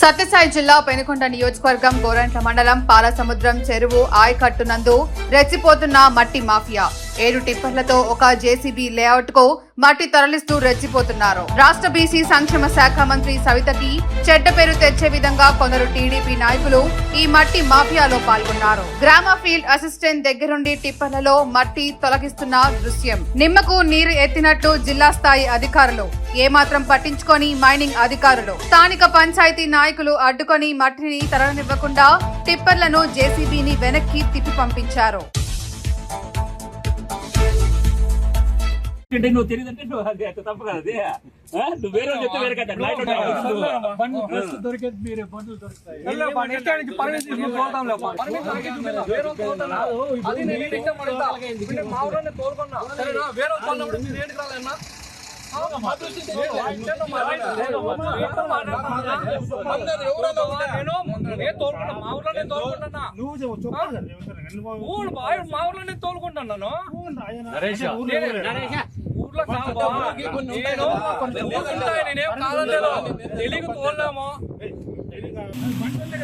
సత్యసాయి జిల్లా పెనుకొండ నియోజకవర్గం గోరంట్ల మండలం పాలసముద్రం చెరువు ఆయకట్టునందు రెచ్చిపోతున్న మట్టి మాఫియా. ఏడు టిప్పర్లతో ఒక జేసీబీ లేఅవుట్కు మట్టి తరలిస్తూ రెచ్చిపోతున్నారు. రాష్ట్ర బీసీ సంక్షేమ శాఖ మంత్రి సవితకి చెడ్డ పేరు తెచ్చే విధంగా కొందరు టీడీపీ నాయకులు ఈ మట్టి మాఫియాలో పాల్గొన్నారు. గ్రామ ఫీల్డ్ అసిస్టెంట్ దగ్గరుండి టిప్పర్లలో మట్టి తొలగిస్తున్న దృశ్యం. నిమ్మకు నీరు ఎత్తినట్టు జిల్లా స్థాయి అధికారులు ఏమాత్రం పట్టించుకొని మైనింగ్ అధికారులు స్థానిక పంచాయతీ నాయకులు అడ్డుకొని మట్టిని తరలనివ్వకుండా టిప్పర్లను జేసీబీని వెనక్కి తిప్పి పంపించారు. అంటే నువ్వు తెలియదంటే నువ్వు అది అట్ట తప్పు కదా అది? నువ్వు వేరే చెప్తే వేరే కదా లైట్ దొరికేది మీరే బండ్లు దొరుకుతాయి. నువ్వు చెప్పు, చెప్పాలి కదా, ఎవరికైనా కనుక ఊరు బా- మా ఊర్లోనే తోలుకుంటున్నాను ఊరు ఆయన- నరేష్. ఆయన ఊరు ఎవరు? ఊర్లో కాదు బా. నేను ఊరు ఉంటాయి. నేనేం కాదలేదు తెలియక తోలేమో బండ్లు ఉంటాయి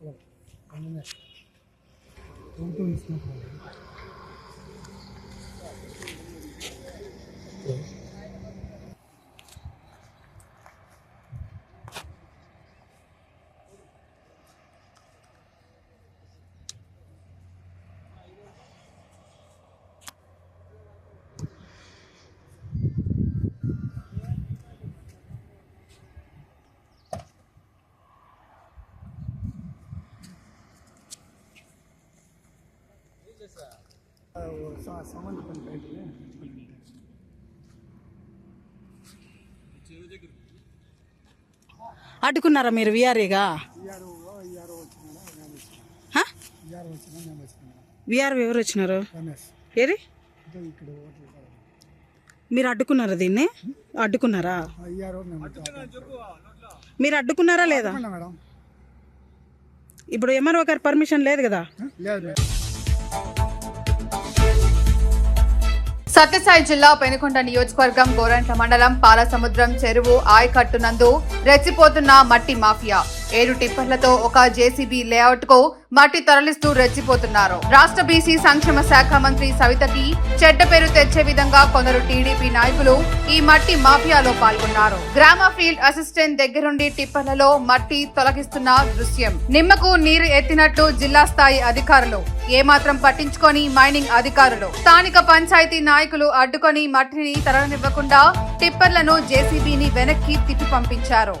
బండ్లు ఉంటాయి. బండ్లు పట్టుకొచ్చి ఎవరు ఎవరు తోలుతారో అడ్డుకున్నారా మీరు విఆర్ఏగా విఆర్ ఎవరు వచ్చినారు? ఏది? మీరు అడ్డుకున్నారా దీన్ని? అడ్డుకున్నారా? మీరు అడ్డుకున్నారా లేదా? ఇప్పుడు ఎంఆర్ఓ గారి పర్మిషన్ లేదు కదా? లేదు సత్యసాయి జిల్లా పెనుకొండ నియోజకవర్గం గోరంట్ల మండలం పాలసముద్రం చెరువు ఆయకట్టునందు రెచ్చిపోతున్న మట్టి మాఫియా. ఏడు టిప్పర్లతో ఒక జేసీబీ లేఅవుట్కు మట్టి తరలిస్తూ రెచ్చిపోతున్నారు. రాష్ట్ర బీసీ సంక్షేమ శాఖ మంత్రి సవితకి చెడ్డ పేరు తెచ్చే విధంగా కొందరు టీడీపీ నాయకులు ఈ మట్టి మాఫియాలో పాల్గొన్నారు. గ్రామ ఫీల్డ్ అసిస్టెంట్ దగ్గరుండి టిప్పర్లలో మట్టి తొలగిస్తున్న దృశ్యం. నిమ్మకు నీరు ఎత్తినట్టు జిల్లా స్థాయి అధికారులు ఏమాత్రం పట్టించుకొని మైనింగ్ అధికారులు. స్థానిక పంచాయతీ నాయకులు అడ్డుకొని మట్టిని తరలనివ్వకుండా టిప్పర్లను జేసీబీని వెనక్కి తిప్పి పంపించారు.